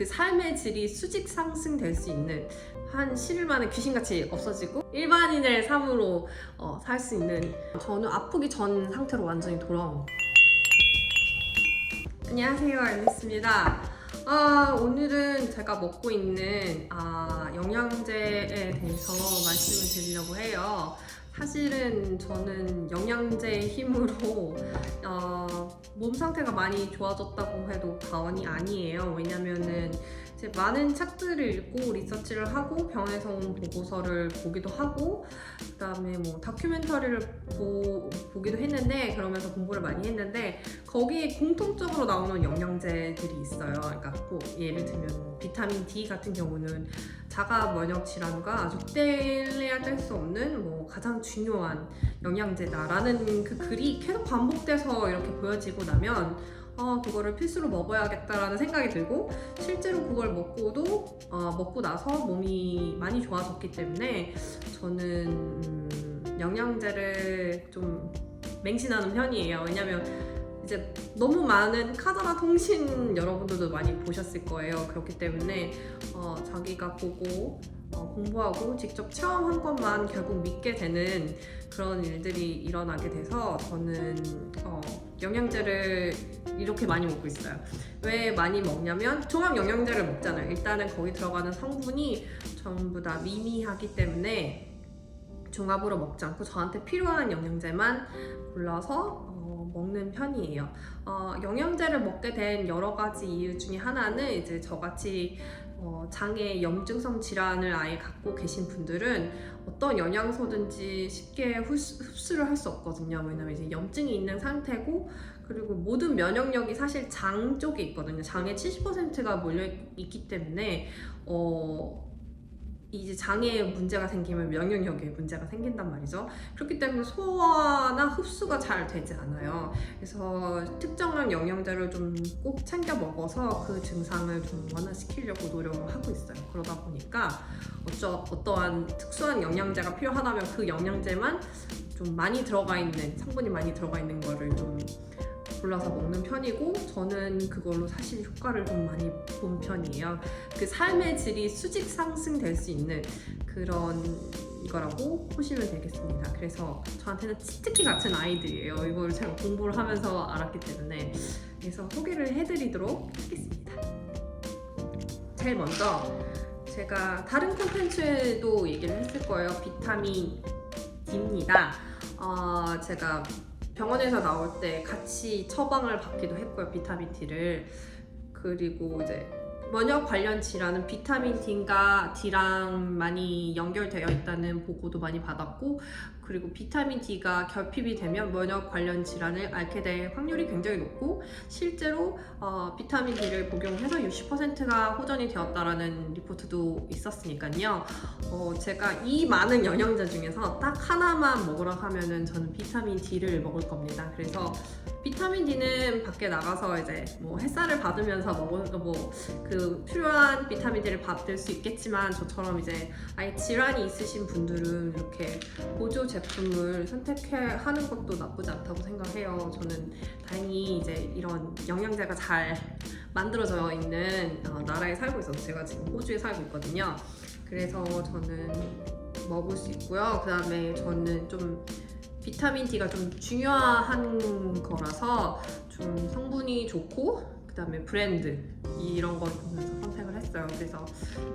그 삶의 질이 수직 상승될 수 있는 한 10일 만에 귀신같이 없어지고 일반인의 삶으로 어, 살 수 있는 저는 아프기 전 상태로 완전히 돌아온 안녕하세요. 앨리스입니다. 아, 오늘은 제가 먹고 있는 아, 영양제에 대해서 말씀을 드리려고 해요 사실은 저는 영양제의 힘으로 어, 몸 상태가 많이 좋아졌다고 해도 과언이 아니에요. 왜냐면은 이제 많은 책들을 읽고 리서치를 하고 병원에서 온 보고서를 보기도 하고 그다음에 뭐 다큐멘터리를 보, 보기도 했는데 그러면서 공부를 많이 했는데 거기에 공통적으로 나오는 영양제들이 있어요. 그러니까 뭐 예를 들면 뭐 비타민 D 같은 경우는 자가 면역 질환과 뗄래야 뗄수 없는 뭐 가장 중요한 영양제다라는 그 글이 계속 반복돼서 이렇게 보여지고 나면 어, 그거를 필수로 먹어야겠다라는 생각이 들고 실제로 그걸 먹고도 어, 먹고 나서 몸이 많이 좋아졌기 때문에 저는 음, 영양제를 좀 맹신하는 편이에요. 왜냐면 이제 너무 많은 카더라 통신 여러분들도 많이 보셨을 거예요. 그렇기 때문에 어, 자기가 보고 어, 공부하고 직접 체험한 것만 결국 믿게 되는 그런 일들이 일어나게 돼서 저는 어, 영양제를 이렇게 많이 먹고 있어요. 왜 많이 먹냐면 종합 영양제를 먹잖아요. 일단은 거기 들어가는 성분이 전부 다 미미하기 때문에 종합으로 먹지 않고 저한테 필요한 영양제만 골라서 어, 먹는 편이에요. 어, 영양제를 먹게 된 여러 가지 이유 중에 하나는 이제 저같이 어, 장애 염증성 질환을 아예 갖고 계신 분들은 어떤 영양소든지 쉽게 흡수, 흡수 를 할 수 없거든요. 왜냐면 이제 염증이 있는 상태고 그리고 모든 면역력이 사실 장 쪽에 있거든요. 장의 70%가 몰려 있기 때문에 어, 이제 장애에 문제가 생기면 면역력에 문제가 생긴단 말이죠. 그렇기 때문에 소화나 흡수가 잘 되지 않아요. 그래서 특정한 영양제를 좀 꼭 챙겨 먹어서 그 증상을 좀 완화시키려고 노력을 하고 있어요. 그러다 보니까 어쩌, 어떠한 특수한 영양제가 필요하다면 그 영양제만 좀 많이 들어가 있는 성분이 많이 들어가 있는 거를 좀 골라서 먹는 편이고 저는 그걸로 사실 효과를 좀 많이 본 편이에요. 그 삶의 질이 수직 상승될 수 있는 그런 거라고 보시면 되겠습니다. 그래서 저한테는 치트키 같은 아이들이에요. 이걸 제가 공부를 하면서 알았기 때문에 그래서 소개를 해드리도록 하겠습니다. 제일 먼저 제가 다른 콘텐츠에도 얘기를 했을 거예요. 비타민 D입니다. 어, 제가 병원에서 나올 때 같이 처방을 받기도 했고요. 비타민 D를. 그리고 이제 면역 관련 질환은 비타민 D가 D랑 많이 연결되어 있다는 보고도 많이 받았고 그리고 비타민 D가 결핍이 되면 면역 관련 질환을 앓게 될 확률이 굉장히 높고 실제로 어, 비타민 D를 복용해서 60%가 호전이 되었다라는 리포트도 있었으니까요. 어, 제가 이 많은 영양제 중에서 딱 하나만 먹으라 하면은 저는 비타민 D를 먹을 겁니다. 그래서 비타민 D는 밖에 나가서 이제 뭐 햇살을 받으면서 먹을 뭐그 필요한 비타민 D를 받을 수 있겠지만 저처럼 이제 아예 질환이 있으신 분들은 이렇게 보조 제품 을 선택하는 것도 나쁘지 않다고 생각해요. 저는 다행히 이제 이런 영양제가 잘 만들어져 있는 어, 나라에 살고 있어서 제가 지금 호주에 살고 있거든요. 그래서 저는 먹을 수 있고요. 그 다음에 저는 좀 비타민 D가 좀 중요한 거라서 좀 성분이 좋고 그 다음에 브랜드 이런 걸 보면서 선택을 했어요. 그래서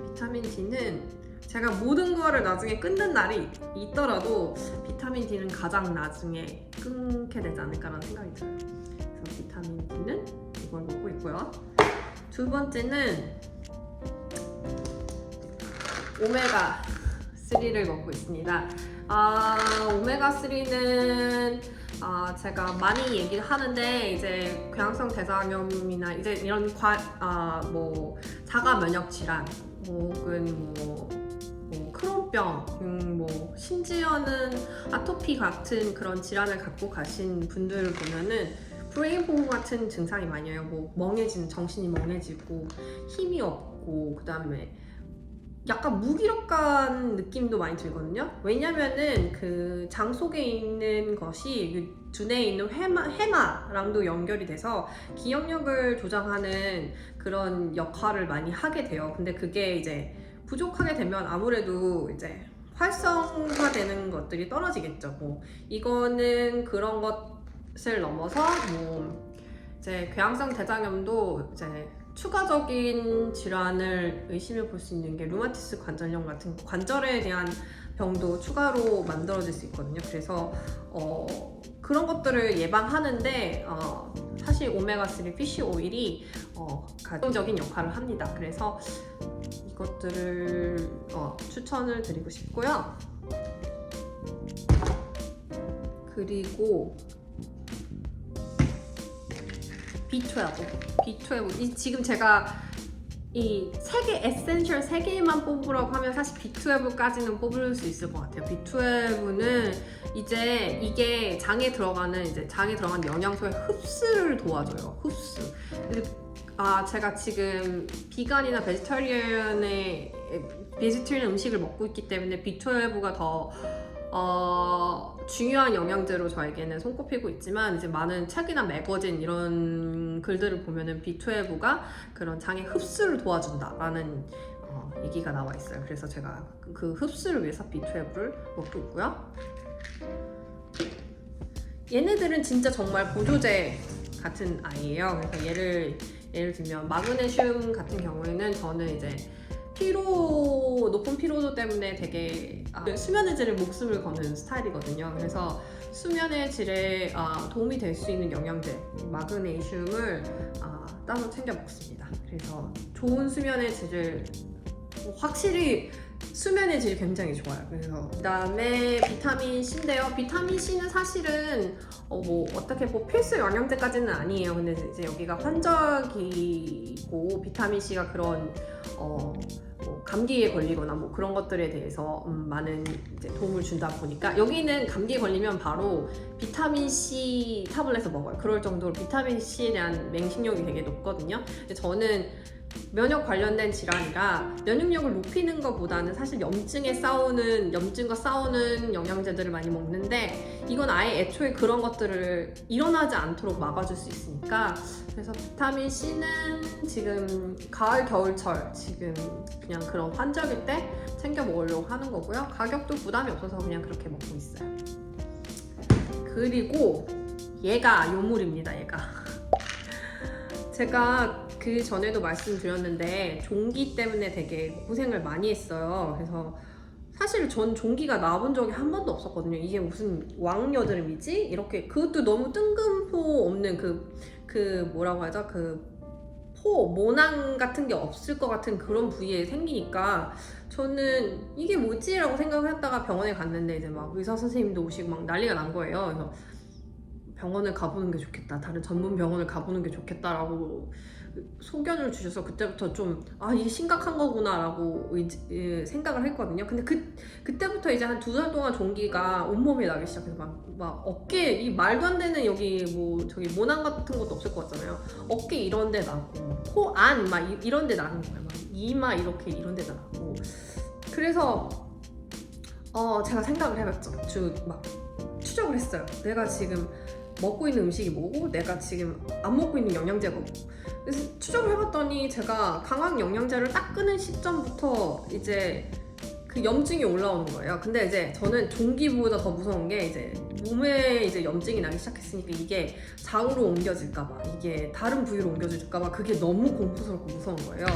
비타민 D는 제가 모든 거를 나중에 끊는 날이 있더라도 비타민 D는 가장 나중에 끊게 되지 않을까라는 생각이 들어요. 그래서 비타민 D는 이걸 먹고 있고요. 두 번째는 오메가 3를 먹고 있습니다. 아, 오메가 3는 아, 제가 많이 얘기를 하는데 이제 궤양성 대사염이나 이제 이런 과, 아, 뭐 자가 면역 질환 혹은 뭐, 뭐 크론병, 음, 뭐 심지어는 아토피 같은 그런 질환을 갖고 가신 분들을 보면은 브레인 보호 같은 증상이 많이 와요. 뭐 멍해지는 정신이 멍해지고 힘이 없고 그다음에 약간 무기력한 느낌도 많이 들거든요. 왜냐면은 그 장 속에 있는 것이 그 두뇌에 있는 해마, 해마랑도 연결이 돼서 기억력을 조장하는 그런 역할을 많이 하게 돼요. 근데 그게 이제 부족하게 되면 아무래도 이제 활성화되는 것들이 떨어지겠죠. 뭐 이거는 그런 것을 넘어서 뭐 이제 궤양성 대장염도 이제 추가적인 질환을 의심해 볼 수 있는 게 루마티스 관절염 같은 관절에 대한 병도 추가로 만들어질 수 있거든요. 그래서 어, 그런 것들을 예방하는데 어, 사실 오메가3 피쉬 오일이 어, 가정적인 역할을 합니다. 그래서 이것들을 어, 추천을 드리고 싶고요. 그리고 B12, B12. 이, 지금 제가 이 세 개 에센셜 세 개만 뽑으라고 하면 사실 B12까지는 뽑을 수 있을 것 같아요. B12는 이제 이게 장에 들어가는 이제 장에 들어가는 영양소의 흡수를 도와줘요. 흡수. 아 제가 지금 비건이나 베지터리언의 베지터리언 음식을 먹고 있기 때문에 B12가 더 어, 중요한 영양제로 저에게는 손꼽히고 있지만 이제 많은 책이나 매거진 이런 글들을 보면은 B12가 그런 장의 흡수를 도와준다라는 어, 얘기가 나와 있어요. 그래서 제가 그 흡수를 위해서 B12를 먹고 있고요. 얘네들은 진짜 정말 보조제 같은 아이예요. 그래서 얘를 예를 들면 마그네슘 같은 경우에는 저는 이제 피로 높은 피로도 때문에 되게 아, 수면의 질에 목숨을 거는 스타일이거든요. 그래서 수면의 질에 아, 도움이 될 수 있는 영양제 마그네슘을 아, 따로 챙겨 먹습니다. 그래서 좋은 수면의 질을 확실히 수면의 질이 굉장히 좋아요. 그래서 그다음에 비타민 C인데요. 비타민 C는 사실은 어, 뭐 어떻게 뭐 필수 영양제까지는 아니에요. 근데 이제 여기가 환절기고 비타민 C가 그런 어, 뭐 감기에 걸리거나 뭐 그런 것들에 대해서 음, 많은 도움을 준다 보니까 여기는 감기에 걸리면 바로 비타민 C 타블렛을 먹어요. 그럴 정도로 비타민 C에 대한 맹신력이 되게 높거든요. 근데 저는 면역 관련된 질환이라 면역력을 높이는 것보다는 사실 염증에 싸우는 염증과 싸우는 영양제들을 많이 먹는데 이건 아예 애초에 그런 것들을 일어나지 않도록 막아줄 수 있으니까 그래서 비타민 C는 지금 가을 겨울철 지금 그냥 그런 환절기 때 챙겨 먹으려고 하는 거고요. 가격도 부담이 없어서 그냥 그렇게 먹고 있어요. 그리고 얘가 요물입니다 얘가. 제가 그 전에도 말씀드렸는데 종기 때문에 되게 고생을 많이 했어요. 그래서 사실 전 종기가 나본 적이 한 번도 없었거든요. 이게 무슨 왕여드름이지? 이렇게 그것도 너무 뜬금포 없는 그, 그 뭐라고 하죠? 그 포, 모낭 같은 게 없을 것 같은 그런 부위에 생기니까 저는 이게 뭐지 라고 생각을 했다가 병원에 갔는데 이제 막 의사 선생님도 오시고 막 난리가 난 거예요. 그래서 병원을 가보는 게 좋겠다. 다른 전문 병원을 가보는 게 좋겠다라고 소견을 주셔서 그때부터 좀 아 이게 심각한 거구나라고 의지- 예, 생각을 했거든요. 근데 그 그때부터 이제 한 두 달 동안 종기가 온몸에 나기 시작해서 막, 막 어깨 이 말도 안 되는 여기 뭐 저기 모낭 같은 것도 없을 것 같잖아요. 어깨 이런 데 나고 코 안 막 이런 데 나는 거예요. 막 이마 이렇게 이런 데다 나고 그래서 어 제가 생각을 해봤죠. 저막 추적을 했어요. 내가 지금 먹고 있는 음식이 뭐고 내가 지금 안 먹고 있는 영양제가 뭐고 그래서 추적을 해봤더니 제가 강황 영양제를 딱 끊은 시점부터 이제 그 염증이 올라오는 거예요. 근데 이제 저는 종기보다 더 무서운 게 이제 몸에 이제 염증이 나기 시작했으니까 이게 장으로 옮겨질까봐 이게 다른 부위로 옮겨질까봐 그게 너무 공포스럽고 무서운 거예요.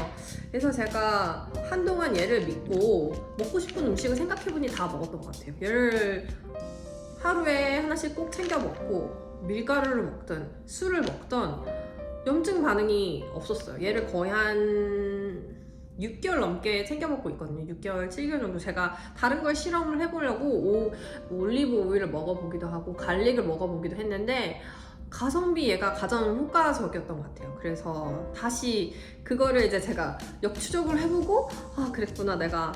그래서 제가 한동안 얘를 믿고 먹고 싶은 음식을 생각해보니 다 먹었던 것 같아요. 얘를 하루에 하나씩 꼭 챙겨 먹고 밀가루를 먹든 술을 먹던 염증 반응이 없었어요. 얘를 거의 한 6개월 넘게 챙겨 먹고 있거든요. 6개월, 7개월 정도 제가 다른 걸 실험을 해보려고 오, 올리브 오일을 먹어보기도 하고 갈릭을 먹어보기도 했는데 가성비 얘가 가장 효과적이었던 것 같아요. 그래서 다시 그거를 이제 제가 역추적을 해보고 아 그랬구나 내가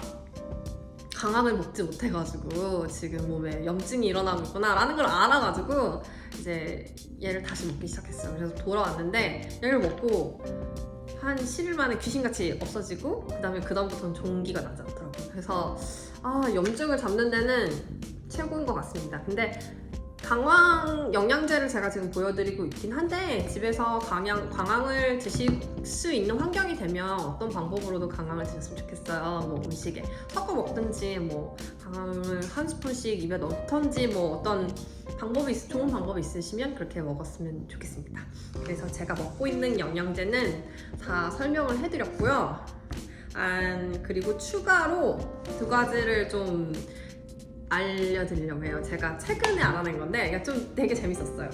강황을 먹지 못해가지고 지금 몸에 염증이 일어나고 있구나라는 걸 알아가지고 이제 얘를 다시 먹기 시작했어요. 그래서 돌아왔는데 얘를 먹고 한 10일 만에 귀신같이 없어지고 그 다음에 그다음부터는 종기가 나지 않더라고요. 그래서 아 염증을 잡는 데는 최고인 것 같습니다. 근데 강황 영양제를 제가 지금 보여드리고 있긴 한데 집에서 강양, 광황을 드실 수 있는 환경이 되면 어떤 방법으로도 강황을 드셨으면 좋겠어요. 뭐 음식에 섞어 먹든지 뭐 강황을 한 스푼씩 입에 넣던지 뭐 어떤 방법이 있- 좋은 방법이 있으시면 그렇게 먹었으면 좋겠습니다. 그래서 제가 먹고 있는 영양제는 다 설명을 해드렸고요. 안 그리고 추가로 두 가지를 좀 알려드리려고 해요. 제가 최근에 알아낸 건데 이게 좀 되게 재밌었어요.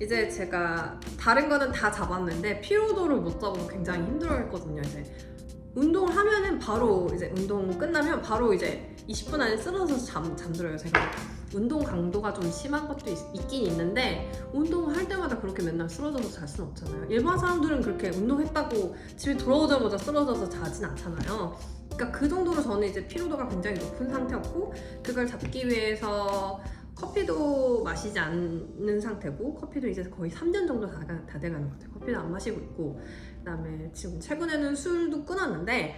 이제 제가 다른 거는 다 잡았는데 피로도를 못 잡아서 굉장히 힘들어했거든요. 이제 운동을 하면은 바로 이제 운동 끝나면 바로 이제 20분 안에 쓰러져서 잠, 잠들어요. 제가 운동 강도가 좀 심한 것도 있, 있긴 있는데 운동을 할 때마다 그렇게 맨날 쓰러져서 잘 수는 없잖아요. 일반 사람들은 그렇게 운동했다고 집에 돌아오자마자 쓰러져서 자진 않잖아요. 그러니까 그 정도로 저는 이제 피로도가 굉장히 높은 상태였고 그걸 잡기 위해서 커피도 마시지 않는 상태고 커피도 이제 거의 3년 정도 다, 가- 다 돼가는 것 같아요. 커피도 안 마시고 있고 그다음에 지금 최근에는 술도 끊었는데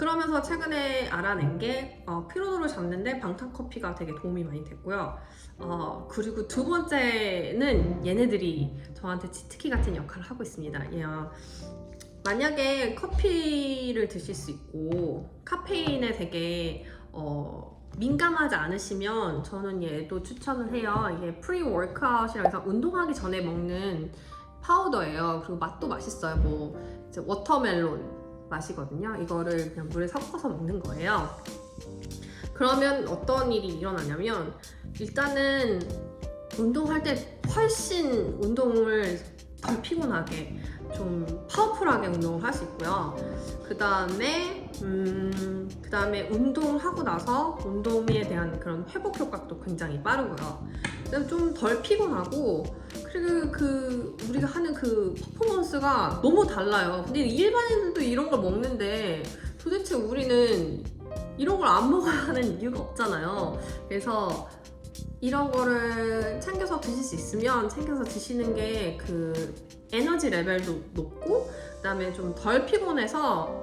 그러면서 최근에 알아낸 게 어, 피로도를 잡는데 방탄 커피가 되게 도움이 많이 됐고요. 어, 그리고 두 번째는 얘네들이 저한테 치트키 같은 역할을 하고 있습니다. 예, 어, 만약에 커피를 드실 수 있고 카페인에 되게 어, 민감하지 않으시면 저는 얘도 추천을 해요. 이게 프리 워크아웃이라 해서 운동하기 전에 먹는 파우더예요. 그리고 맛도 맛있어요. 뭐 워터멜론 맛이거든요. 이거를 그냥 물에 섞어서 먹는 거예요. 그러면 어떤 일이 일어나냐면 일단은 운동할 때 훨씬 운동을 덜 피곤하게 좀 파워풀하게 운동을 할 수 있고요. 그 다음에 음, 그 다음에 운동을 하고 나서 운동에 대한 그런 회복 효과도 굉장히 빠르고요. 좀 덜 피곤하고 그리고 그 우리가 하는 그 퍼포먼스가 너무 달라요. 근데 일반인들도 걸 먹는데 도대체 우리는 이런 걸 안 먹어야 하는 이유가 없잖아요. 그래서 이런 거를 챙겨서 드실 수 있으면 챙겨서 드시는 게 그 에너지 레벨도 높고 그다음에 좀 덜 피곤해서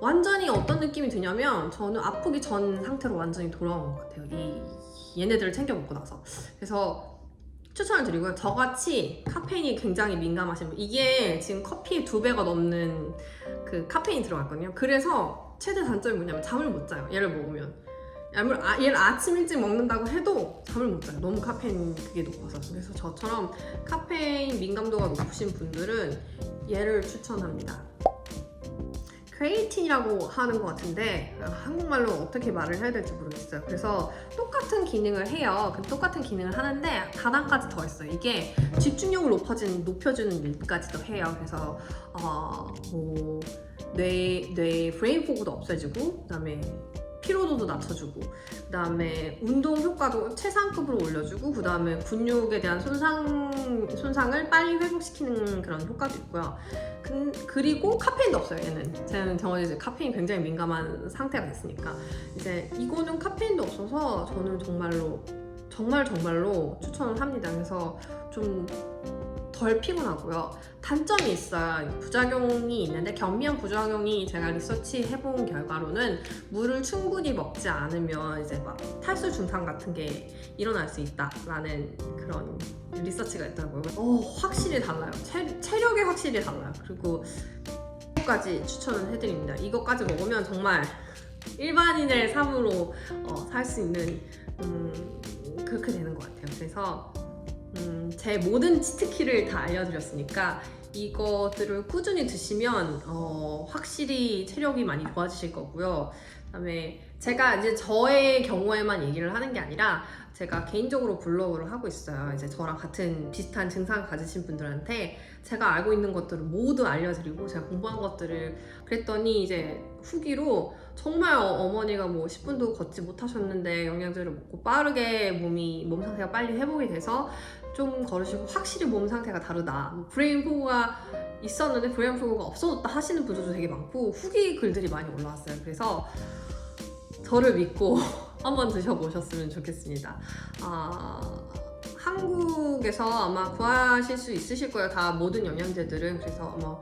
완전히 어떤 느낌이 드냐면 저는 아프기 전 상태로 완전히 돌아온 것 같아요. 이 얘네들을 챙겨 먹고 나서 그래서 추천을 드리고요. 저같이 카페인이 굉장히 민감하신 분 이게 지금 커피의 두 배가 넘는 그 카페인이 들어갔거든요. 그래서 최대 단점이 뭐냐면 잠을 못 자요. 얘를 먹으면 얘를, 아, 얘를 아침 일찍 먹는다고 해도 잠을 못 자요. 너무 카페인 그게 높아서. 그래서 저처럼 카페인 민감도가 높으신 분들은 얘를 추천합니다. 크레이틴이라고 하는 것 같은데 아, 한국말로 어떻게 말을 해야 될지 모르겠어요. 그래서 똑같은 기능을 해요. 그 똑같은 기능을 하는데 다단까지 더 있어요. 이게 집중력을 높아진, 높여주는 일까지도 해요. 그래서 어, 뭐 뇌, 뇌 브레인 포그도 없애주고 그다음에 피로도도 낮춰주고 그다음에 운동 효과도 최상급으로 올려주고 그다음에 근육에 대한 손상 손상을 빨리 회복시키는 그런 효과도 있고요. 근, 그리고 카페인도 없어요. 얘는 저는 저는 이제 카페인 굉장히 민감한 상태가 됐으니까 이제 이거는 카페인도 없어서 저는 정말로 정말 정말로 추천을 합니다. 그래서 좀 덜 피곤하고요. 단점이 있어요. 부작용이 있는데 경미한 부작용이 제가 리서치 해본 결과로는 물을 충분히 먹지 않으면 이제 막 탈수 증상 같은 게 일어날 수 있다라는 그런 리서치가 있더라고요. 어, 확실히 달라요. 체, 체력이 확실히 달라요. 그리고 이거까지 추천을 해드립니다. 이거까지 먹으면 정말 일반인의 삶으로 어, 살 수 있는 음, 그렇게 되는 것 같아요. 그래서 음, 제 모든 치트키를 다 알려드렸으니까 이것들을 꾸준히 드시면 어, 확실히 체력이 많이 좋아지실 거고요. 그다음에 제가 이제 저의 경우에만 얘기를 하는 게 아니라 제가 개인적으로 블로그를 하고 있어요. 이제 저랑 같은 비슷한 증상을 가지신 분들한테 제가 알고 있는 것들을 모두 알려드리고 제가 공부한 것들을 그랬더니 이제 후기로 정말 어- 어머니가 뭐 10분도 걷지 못하셨는데 영양제를 먹고 빠르게 몸이 몸 상태가 빨리 회복이 돼서 좀 걸으시고 확실히 몸 상태가 다르다. 뭐 브레인 포그가 있었는데 브레인 포그가 없어졌다 하시는 분들도 되게 많고 후기 글들이 많이 올라왔어요. 그래서 저를 믿고 한번 드셔보셨으면 좋겠습니다. 아, 한국에서 아마 구하실 수 있으실 거예요. 다 모든 영양제들은 그래서 아마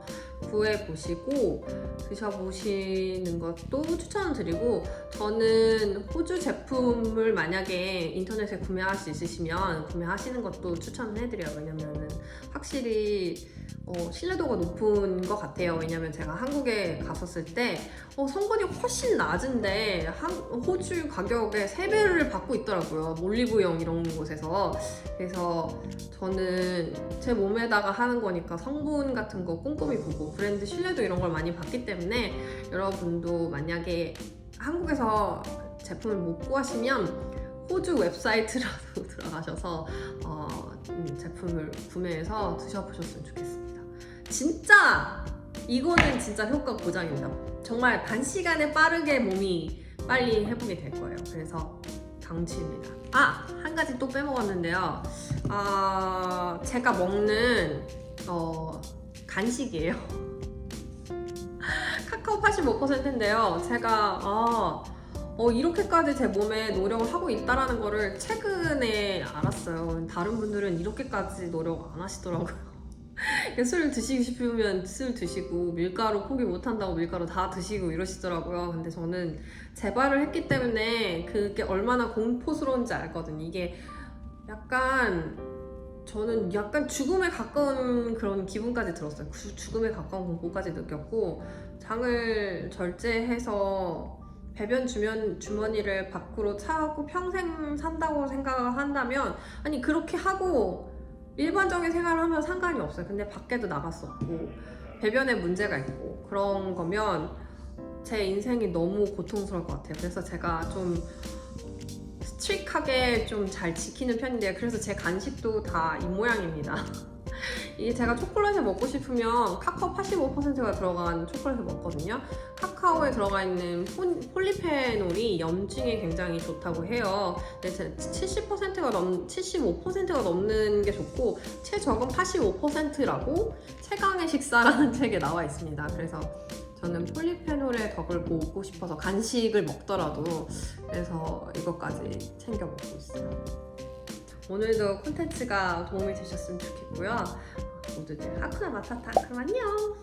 구해 보시고 드셔보시는 것도 추천드리고 저는 호주 제품을 만약에 인터넷에 구매할 수 있으시면 구매하시는 것도 추천해드려요. 왜냐면은 확실히 어, 신뢰도가 높은 것 같아요. 왜냐면 제가 한국에 갔었을 때 어, 성분이 훨씬 낮은데 한, 호주 가격의 3배를 받고 있더라고요. 올리브영 이런 곳에서. 그래서 저는 제 몸에다가 하는 거니까 성분 같은 거 꼼꼼히 보고 브랜드 신뢰도 이런 걸 많이 봤기 때문에 여러분도 만약에 한국에서 제품을 못 구하시면 호주 웹사이트라도 들어가셔서 어, 음, 제품을 구매해서 드셔보셨으면 좋겠습니다. 진짜 이거는 진짜 효과 보장입니다. 정말 단시간에 빠르게 몸이 빨리 회복이 될 거예요. 그래서 강추입니다. 아, 한 가지 또 빼먹었는데요. 아, 제가 먹는 어, 간식이에요. 카카오 85%인데요. 제가 아, 어, 이렇게까지 제 몸에 노력을 하고 있다라는 거를 최근에 알았어요. 다른 분들은 이렇게까지 노력 안 하시더라고요. 술 드시고 싶으면 술 드시고 밀가루 포기 못 한다고 밀가루 다 드시고 이러시더라고요. 근데 저는 재발을 했기 때문에 그게 얼마나 공포스러운지 알거든요. 이게 약간 저는 약간 죽음에 가까운 그런 기분까지 들었어요. 그 죽음에 가까운 공포까지 느꼈고 장을 절제해서 배변 주면 주머니를 밖으로 차고 평생 산다고 생각을 한다면 아니 그렇게 하고 일반적인 생활을 하면 상관이 없어요. 근데 밖에도 나갔었고 배변에 문제가 있고 그런 거면 제 인생이 너무 고통스러울 것 같아요. 그래서 제가 좀 스트릭하게 좀 잘 지키는 편인데요. 그래서 제 간식도 다 이 모양입니다. 이게 제가 초콜릿을 먹고 싶으면 카카오 85%가 들어간 초콜릿을 먹거든요. 카카오에 들어가 있는 폰- 폴리페놀이 염증에 굉장히 좋다고 해요. 근데 70%가 넘, 75%가 넘는 게 좋고 최적은 85%라고 최강의 식사라는 책에 나와 있습니다. 그래서 저는 폴리페놀의 덕을 보고 싶어서 간식을 먹더라도 그래서 이것까지 챙겨 먹고 있어요. 오늘도 콘텐츠가 도움이 되셨으면 좋겠고요. 모두들 하쿠나 마타타 그럼 안녕!